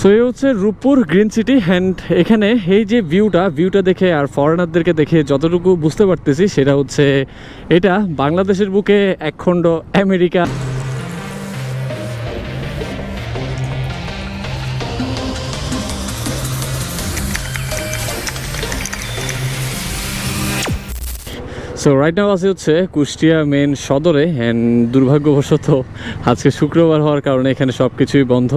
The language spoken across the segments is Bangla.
সো এই হচ্ছে রূপপুর গ্রিন সিটি অ্যান্ড এখানে এই যে ভিউটা ভিউটা দেখে আর ফরেনারদেরকে দেখে যতটুকু বুঝতে পারতেছি, সেটা হচ্ছে এটা বাংলাদেশের বুকে একখণ্ড আমেরিকা। সো রাইট নাও আছে হচ্ছে কুষ্টিয়া মেন সদরে অ্যান্ড দুর্ভাগ্যবশত আজকে শুক্রবার হওয়ার কারণে এখানে সব কিছুই বন্ধ।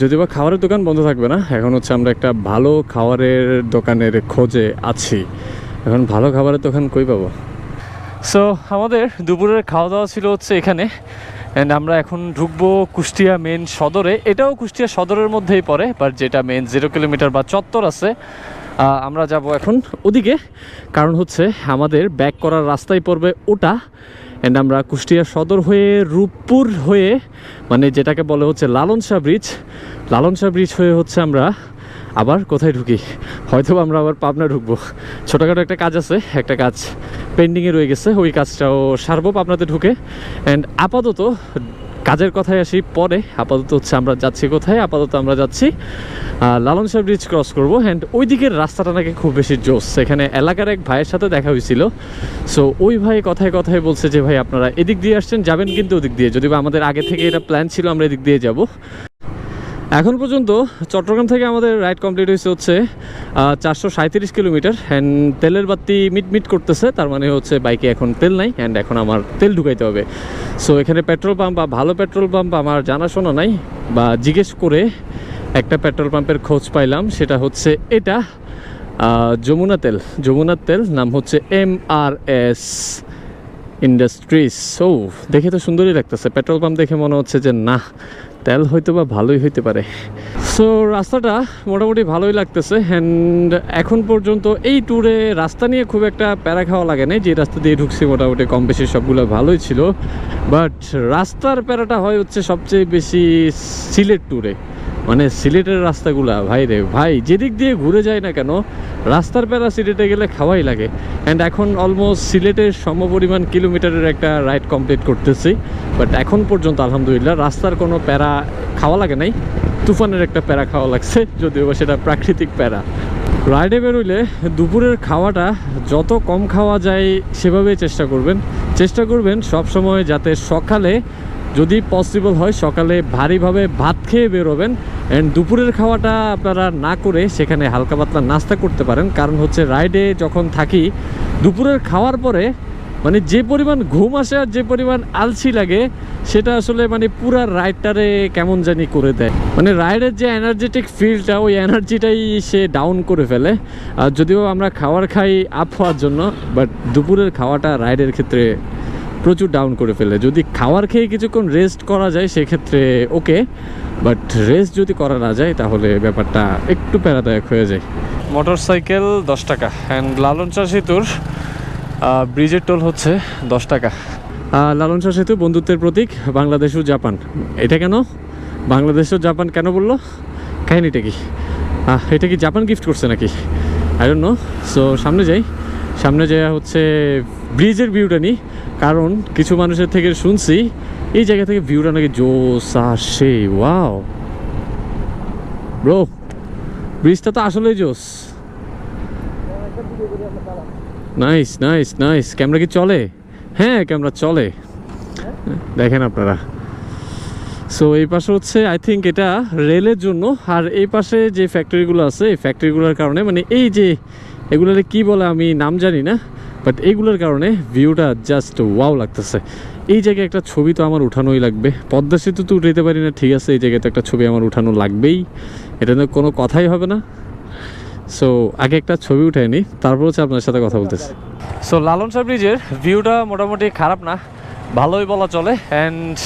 যদিও বা খাবারের দোকান বন্ধ থাকবে না, এখন হচ্ছে আমরা একটা ভালো খাবারের দোকানের খোঁজে আছি। এখন ভালো খাবারের দোকান কই পাবো? সো আমাদের দুপুরের খাওয়া দাওয়া ছিল হচ্ছে এখানে অ্যান্ড আমরা এখন ঢুকবো কুষ্টিয়া মেন সদরে। এটাও কুষ্টিয়া সদরের মধ্যেই পড়ে বাট যেটা মেন জিরো কিলোমিটার বা চত্বর আছে আমরা যাব এখন ওদিকে। কারণ হচ্ছে আমাদের ব্যাক করার রাস্তায় পড়বে ওটা। অ্যান্ড আমরা কুষ্টিয়া সদর হয়ে রূপপুর হয়ে মানে যেটাকে বলে হচ্ছে লালন শাহ ব্রিজ লালন শাহ ব্রিজ হয়ে হচ্ছে আমরা আবার কোথায় ঢুকি? হয়তো আমরা আবার পাবনা ঢুকবো। ছোটোখাটো একটা কাজ আছে, একটা কাজ পেন্ডিংয়ে রয়ে গেছে, ওই কাজটাও সারবো পাবনাতে ঢুকে। অ্যান্ড আপাতত কাজের কথায় আসি পরে। আপাতত হচ্ছে আমরা যাচ্ছি কোথায়? আপাতত আমরা যাচ্ছি লালন সাহেব ব্রিজ ক্রস করব অ্যান্ড ওই দিকের রাস্তাটা নাকি খুব বেশি জোস। সেখানে এলাকার এক ভাইয়ের সাথে দেখা হয়েছিল। সো ওই ভাই কথায় কথায় বলছে যে, ভাই, আপনারা এদিক দিয়ে আসছেন, যাবেন কিন্তু ওদিক দিয়ে। যদি বা আমাদের আগে থেকে এটা প্ল্যান ছিল, আমরা এদিক দিয়ে যাব। এখন পর্যন্ত চট্টগ্রাম থেকে আমাদের রাইড কমপ্লিট হয়েছে হচ্ছে চারশো সাঁত্রিশ কিলোমিটার। অ্যান্ড তেলের বাতি মিট মিট করতেছে, তার মানে হচ্ছে বাইকে এখন তেল নাই অ্যান্ড এখন আমার তেল ঢুকাইতে হবে। সো এখানে পেট্রোল পাম্প, বা ভালো পেট্রোল পাম্প আমার জানাশোনা নাই, বা জিজ্ঞেস করে একটা পেট্রোল পাম্পের খোঁজ পাইলাম, সেটা হচ্ছে এটা যমুনা তেল। যমুনার তেল, নাম হচ্ছে এম আর এস ইন্ডাস্ট্রিজ। ও দেখে তো সুন্দরই লাগতেছে। পেট্রোল পাম্প দেখে মনে হচ্ছে যে না তেল হয়তো বা ভালোই হইতে পারে। সো রাস্তাটা মোটামুটি ভালোই লাগতেছে অ্যান্ড এখন পর্যন্ত এই ট্যুরে রাস্তা নিয়ে খুব একটা প্যারা খাওয়া লাগে না যে রাস্তা দিয়ে ঢুকছে মোটামুটি কম বেশি সবগুলো ভালোই ছিল। বাট রাস্তার প্যারাটা হয় হচ্ছে সবচেয়ে বেশি সিলেট ট্যুরে মানে সিলেটের রাস্তাগুলা, ভাই রে, ভাই, যেদিক দিয়ে ঘুরে যায় না কেন, রাস্তার প্যারা সিলেটে গেলে খাওয়াই লাগে। অ্যান্ড এখন অলমোস্ট সিলেটের সমপরিমাণ কিলোমিটারের একটা রাইড কমপ্লিট করতেছি। বাট এখন পর্যন্ত আলহামদুলিল্লাহ রাস্তার কোনো প্যারা খাওয়া লাগে নাই। তুফানের একটা প্যারা খাওয়া লাগছে, যদিও বা সেটা প্রাকৃতিক প্যারা। রাইডে বেরোইলে দুপুরের খাওয়াটা যত কম খাওয়া যায় সেভাবেই চেষ্টা করবেন। চেষ্টা করবেন সব সময় যাতে সকালে যদি পসিবল হয়, সকালে ভারীভাবে ভাত খেয়ে বেরোবেন অ্যান্ড দুপুরের খাওয়াটা আপনারা না করে সেখানে হালকা পাতলা নাস্তা করতে পারেন। কারণ হচ্ছে রাইডে যখন থাকি, দুপুরের খাওয়ার পরে মানে যে পরিমাণ ঘুম আসে আর যে পরিমাণ আলসি লাগে, সেটা আসলে মানে পুরা রাইডটারে কেমন জানি করে দেয়। মানে রাইডের যে এনার্জেটিক ফিলটা ওই এনার্জিটাই সে ডাউন করে ফেলে। আর যদিও আমরা খাবার খাই আপ হওয়ার জন্য বাট দুপুরের খাওয়াটা রাইডের ক্ষেত্রে প্রচুর ডাউন করে ফেলে। যদি খাওয়ার খেয়ে কিছুক্ষণ রেস্ট করা যায় সেক্ষেত্রে ওকে বাট রেস্ট যদি করা না যায় তাহলে ব্যাপারটা একটু প্যারাদায়ক হয়ে যায়। মোটর সাইকেল দশ টাকা। অ্যান্ড লালন চা সেতুর ব্রিজের টোল হচ্ছে দশ টাকা। লালন শাহ সেতু বন্ধুত্বের প্রতীক বাংলাদেশ ও জাপান। এটা কেন? বাংলাদেশ ও জাপান কেন বলল? কাহিনিটা কি? এটা কি জাপান গিফট করছে নাকি? আই ডোন্ট নো সো সামনে যাই। সামনে যাই হচ্ছে ব্রিজের ভিউটা নিই কারণ কিছু মানুষের থেকে শুনছি, এই জায়গা থেকে ভিউটা নাকি জোস আসে ওয়াও ব্রো ব্রিজটা তো আসলেই জোস নাইস নাইস নাইস ক্যামেরা কি চলে? হ্যাঁ ক্যামেরা চলে। দেখেন আপনারা। সো এই পাশে হচ্ছে আই থিঙ্ক এটা রেলের জন্য। আর এই পাশে যে ফ্যাক্টরিগুলো আছে, এই ফ্যাক্টরিগুলোর কারণে মানে এই যে, এগুলোরে কি বলে আমি নাম জানি না বাট এইগুলোর কারণে ভিউটা জাস্ট ওয়াও লাগতেছে। এই জায়গায় একটা ছবি তো আমার উঠানোই লাগবে। পদ্মা সেতু তো উঠাইতে পারি না, ঠিক আছে, এই জায়গায় তো একটা ছবি আমার উঠানো লাগবেই। এটা তো কোনো কথাই হবে না। সো আগে একটা ছবি উঠাই নিই তারপর হচ্ছে আপনার সাথে কথা বলতেছি। সো লালন সাহ ব্রিজের ভিউটা মোটামুটি খারাপ না, ভালোই বলা চলে। অ্যান্ড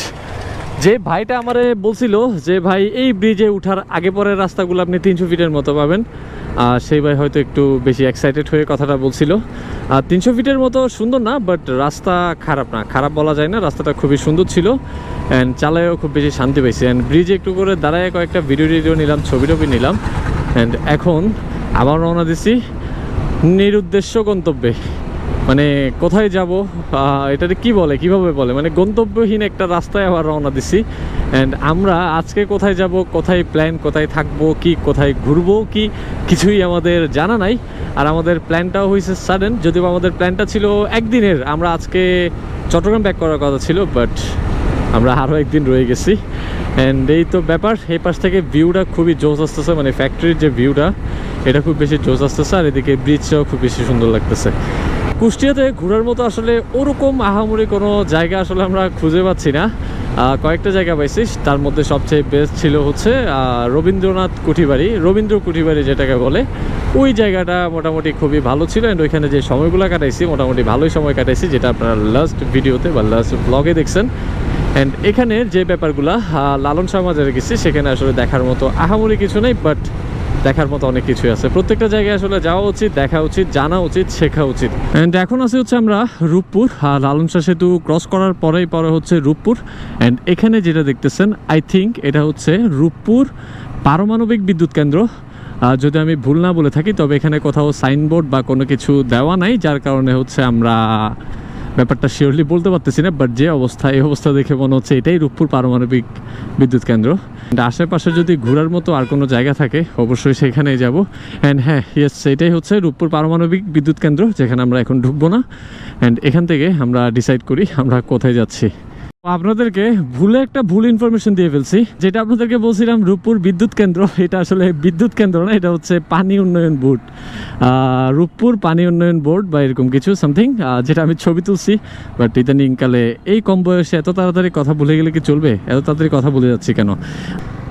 যে ভাইটা আমারে বলছিল যে, ভাই, এই ব্রিজে উঠার আগে পরের রাস্তাগুলো আপনি তিনশো ফিটের মতো পাবেন। আর সেই ভাই হয়তো একটু বেশি এক্সাইটেড হয়ে কথাটা বলছিল। আর তিনশো ফিটের মতো সুন্দর না বাট রাস্তা খারাপ না। খারাপ বলা যায় না, রাস্তাটা খুবই সুন্দর ছিল। অ্যান্ড চালায়ও খুব বেশি শান্তি পাইছি। অ্যান্ড ব্রিজে একটু করে দাঁড়ায় কয়েকটা ভিডিও টিডিও নিলাম ছবি টবি নিলাম। অ্যান্ড এখন আবার রওনা দিছি নিরুদ্দেশ্য গন্তব্যে। মানে কোথায় যাব? এটাতে কি বলে? কীভাবে বলে? মানে গন্তব্যহীন একটা রাস্তায় আবার রওনা দিছি। অ্যান্ড আমরা আজকে কোথায় যাব? কোথায় প্ল্যান কোথায় থাকব? কি? কোথায় ঘুরবো? কি? কিছুই আমাদের জানা নাই। আর আমাদের প্ল্যানটাও হয়েছে সাডেন যদিও আমাদের প্ল্যানটা ছিল একদিনের। আমরা আজকে চট্টগ্রাম ব্যাক করার কথা ছিল বাট আমরা আরও একদিন রয়ে গেছি। অ্যান্ড এই তো ব্যাপার। এই পাশ থেকে ভিউটা খুবই জোস আসতেছে। মানে ফ্যাক্টরির যে ভিউটা এটা খুব বেশি জোস আসতেছে। আর এদিকে ব্রিজটাও খুব বেশি সুন্দর লাগতেছে। কুষ্টিয়াতে ঘোরার মতো আসলে ওরকম আহামরি কোনো জায়গা আসলে আমরা খুঁজে পাচ্ছি না। কয়েকটা জায়গা পাইছি। তার মধ্যে সবচেয়ে বেস্ট ছিল হচ্ছে রবীন্দ্রনাথ কুঠিবাড়ি। রবীন্দ্র কুঠিবাড়ি যেটাকে বলে, ওই জায়গাটা মোটামুটি খুবই ভালো ছিল অ্যান্ড ওইখানে যে সময়গুলো কাটাইছি, মোটামুটি ভালোই সময় কাটাইছি, যেটা আপনারা লাস্ট ভিডিওতে বা লাস্ট ব্লগে দেখছেন। অ্যান্ড এখানের যে ব্যাপারগুলো লালন শাহ মাজারে গেছি, সেখানে আসলে দেখার মতো আহামরি কিছু নেই বাট দেখার মতো অনেক কিছুই আছে। প্রত্যেকটা জায়গায় আসলে যাওয়া উচিত, দেখা উচিত, জানা উচিত, শেখা উচিত। অ্যান্ড এখন আছে হচ্ছে আমরা রূপপুর আর লালন শাহ সেতু ক্রস করার পরেই পরে হচ্ছে রূপপুর। অ্যান্ড এখানে যেটা দেখতেছেন আই থিঙ্ক এটা হচ্ছে রূপপুর পারমাণবিক বিদ্যুৎ কেন্দ্র। যদি আমি ভুল না বলে থাকি, তবে এখানে কোথাও সাইনবোর্ড বা কোনো কিছু দেওয়া নাই, যার কারণে হচ্ছে আমরা ব্যাপারটা শিওরলি বলতে পারতেছি না বাট যে অবস্থা, এই অবস্থা দেখে মনে হচ্ছে এটাই রূপপুর পারমাণবিক বিদ্যুৎ কেন্দ্র। আশেপাশে যদি ঘোরার মতো আর কোনো জায়গা থাকে, অবশ্যই সেখানে যাব। অ্যান্ড হ্যাঁ ইয়েস সেটাই হচ্ছে রূপপুর পারমাণবিক বিদ্যুৎ কেন্দ্র, যেখানে আমরা এখন ঢুকবো না। অ্যান্ড এখান থেকে আমরা ডিসাইড করি আমরা কোথায় যাচ্ছি। আপনাদেরকে ভুলে একটা ভুল ইনফরমেশন দিয়ে ফেলছি। যেটা আপনাদেরকে বলছিলাম, রূপপুর বিদ্যুৎ কেন্দ্র, এটা আসলে বিদ্যুৎ কেন্দ্র না, এটা হচ্ছে পানি উন্নয়ন বোর্ড। রূপপুর পানি উন্নয়ন বোর্ড বা এরকম কিছু সামথিং যেটা আমি ছবি তুলছি বাট ইদানিংকালে এই কম বয়সে এত তাড়াতাড়ি কথা ভুলে গেলে কি চলবে? এত তাড়াতাড়ি কথা ভুলে যাচ্ছি কেন?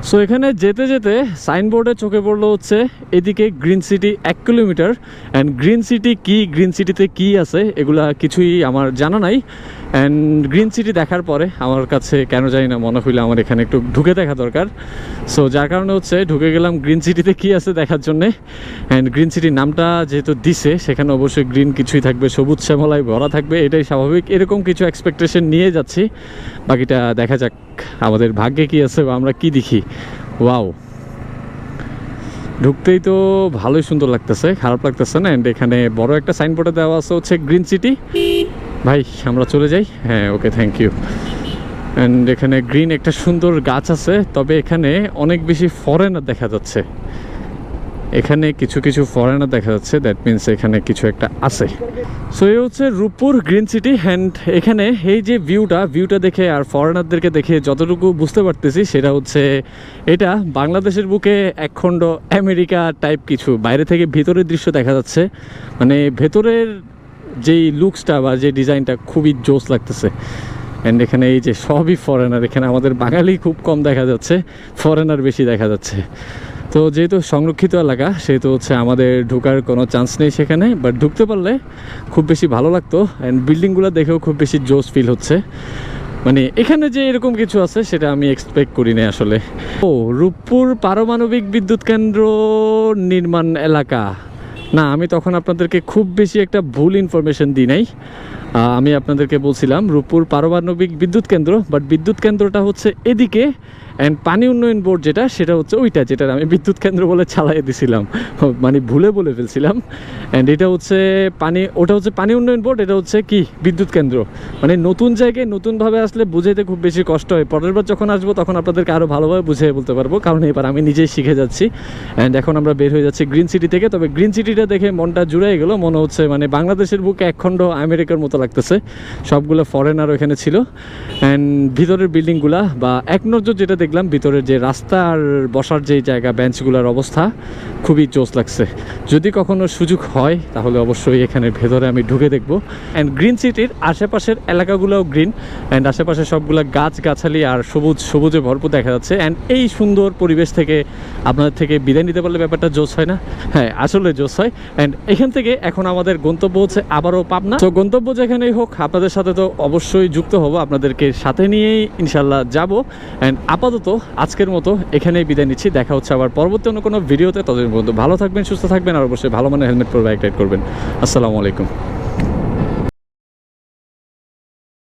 সো এখানে যেতে যেতে সাইনবোর্ডে চোখে পড়ল হচ্ছে, এদিকে গ্রিন সিটি এক কিলোমিটার অ্যান্ড গ্রিন সিটি কি গ্রিন সিটিতে কি আছে, এগুলা কিছুই আমার জানা নাই। অ্যান্ড গ্রিন সিটি দেখার পরে আমার কাছে কেন জানি না মনে হইল আমার এখানে একটু ঢুকে দেখা দরকার। সো যার কারণে হচ্ছে ঢুকে গেলাম গ্রিন সিটিতে কি আছে দেখার জন্যে। অ্যান্ড গ্রিন সিটির নামটা যেহেতু দিছে, সেখানে অবশ্যই গ্রিন কিছুই থাকবে, সবুজ শ্যামলায় ভরা থাকবে, এটাই স্বাভাবিক। এরকম কিছু এক্সপেকটেশন নিয়ে যাচ্ছি। বাকিটা দেখা যাক আমাদের ভাগ্যে কি আছে বা আমরা কি দেখি। ওয়াও ঢুকতেই তো ভালোই সুন্দর লাগতেছে, খারাপ লাগতেছে না। অ্যান্ড এখানে বড় একটা সাইনবোর্ডে দেওয়া আছে হচ্ছে গ্রিন সিটি ভাই, আমরা চলে যাই। হ্যাঁ ওকে থ্যাংক ইউ অ্যান্ড এখানে গ্রিন একটা সুন্দর গাছ আছে, তবে এখানে অনেক বেশি ফরেনার দেখা যাচ্ছে। এখানে কিছু কিছু ফরেনার দেখা যাচ্ছে দ্যাট মিনস এখানে কিছু একটা আছে। সো এই হচ্ছে রূপপুর গ্রিন সিটি হ্যান্ড এখানে এই যে ভিউটা ভিউটা দেখে আর ফরেনারদেরকে দেখে যতটুকু বুঝতে পারতেছি, সেটা হচ্ছে এটা বাংলাদেশের বুকে একখণ্ড আমেরিকা টাইপ কিছু। বাইরে থেকে ভিতরের দৃশ্য দেখা যাচ্ছে। মানে ভেতরের যেই লুকসটা বা যে ডিজাইনটা খুবই জোস লাগতেছে। অ্যান্ড এখানে এই যে সবই ফরেনার এখানে আমাদের বাঙালি খুব কম দেখা যাচ্ছে ফরেনার বেশি দেখা যাচ্ছে। তো যেহেতু সংরক্ষিত এলাকা, সেহেতু হচ্ছে আমাদের ঢোকার কোনো চান্স নেই সেখানে বাট ঢুকতে পারলে খুব বেশি ভালো লাগতো অ্যান্ড বিল্ডিংগুলো দেখেও খুব বেশি জোস ফিল হচ্ছে। মানে এখানে যে এরকম কিছু আছে, সেটা আমি এক্সপেক্ট করি করিনি আসলে। ও, রূপপুর পারমাণবিক বিদ্যুৎ কেন্দ্র নির্মাণ এলাকা। না, আমি তখন আপনাদেরকে খুব বেশি একটা ভুল ইনফরমেশন দিই নাই। আমি আপনাদেরকে বলছিলাম, রূপপুর পারমাণবিক বিদ্যুৎ কেন্দ্র বাট বিদ্যুৎ কেন্দ্রটা হচ্ছে এদিকে। অ্যান্ড পানি উন্নয়ন বোর্ড যেটা, সেটা হচ্ছে ওইটা যেটা আমি বিদ্যুৎ কেন্দ্র বলে চালাই দিছিলাম। মানে ভুলে বলে ফেলছিলাম। অ্যান্ড এটা হচ্ছে পানি, ওটা হচ্ছে পানি উন্নয়ন বোর্ড, এটা হচ্ছে কি? বিদ্যুৎ কেন্দ্র। মানে নতুন জায়গায় নতুনভাবে আসলে বুঝাইতে খুব বেশি কষ্ট হয়। পরের বার যখন আসব, তখন আপনাদেরকে আরও ভালোভাবে বুঝিয়ে বলতে পারব। কারণ এবার আমি নিজেই শিখে যাচ্ছি। অ্যান্ড এখন আমরা বের হয়ে যাচ্ছি গ্রিন সিটি থেকে। তবে গ্রিন সিটিটা দেখে মনটা জুড়ে গেল। মনে হচ্ছে মানে বাংলাদেশের বুকে একখণ্ড আমেরিকার মতো লাগতেছে। সবগুলো ফরেনার ওখানে ছিল। অ্যান্ড ভিতরের বিল্ডিংগুলা বা এক নজর যেটা দেখলাম, ভিতরের যে রাস্তা আর বসার যে জায়গা, বেঞ্চগুলোর অবস্থা খুবই জোস লাগছে। যদি কখনো সুযোগ হয়, তাহলে অবশ্যই এখানে ভেতরে আমি ঢুকে দেখব। অ্যান্ড গ্রিন সিটির আশেপাশের এলাকাগুলোও গ্রিন অ্যান্ড আশেপাশে সবগুলো গাছ গাছালি আর সবুজ, সবুজে ভরপুর দেখা যাচ্ছে। অ্যান্ড এই সুন্দর পরিবেশ থেকে আপনাদের থেকে বিদায় নিতে পারলে ব্যাপারটা জোস হয় না? হ্যাঁ আসলে জোস হয়। অ্যান্ড এখান থেকে এখন আমাদের গন্তব্য হচ্ছে আবারও পাবনা। তো গন্তব্য যেখানেই হোক, আপনাদের সাথে তো অবশ্যই যুক্ত হব। আপনাদেরকে সাথে নিয়েই ইনশাল্লাহ যাব। অ্যান্ড আপাতত আজকের মতো এখানেই বিদায় নিচ্ছি। দেখা হচ্ছে আবার পরবর্তী অন্য কোনো ভিডিওতে। ততদিন পর্যন্ত ভালো থাকবেন, সুস্থ থাকবেন, আর অবশ্যই ভালো মানে হেলমেট পরে বাইক রাইড করবেন। আসসালামু আলাইকুম।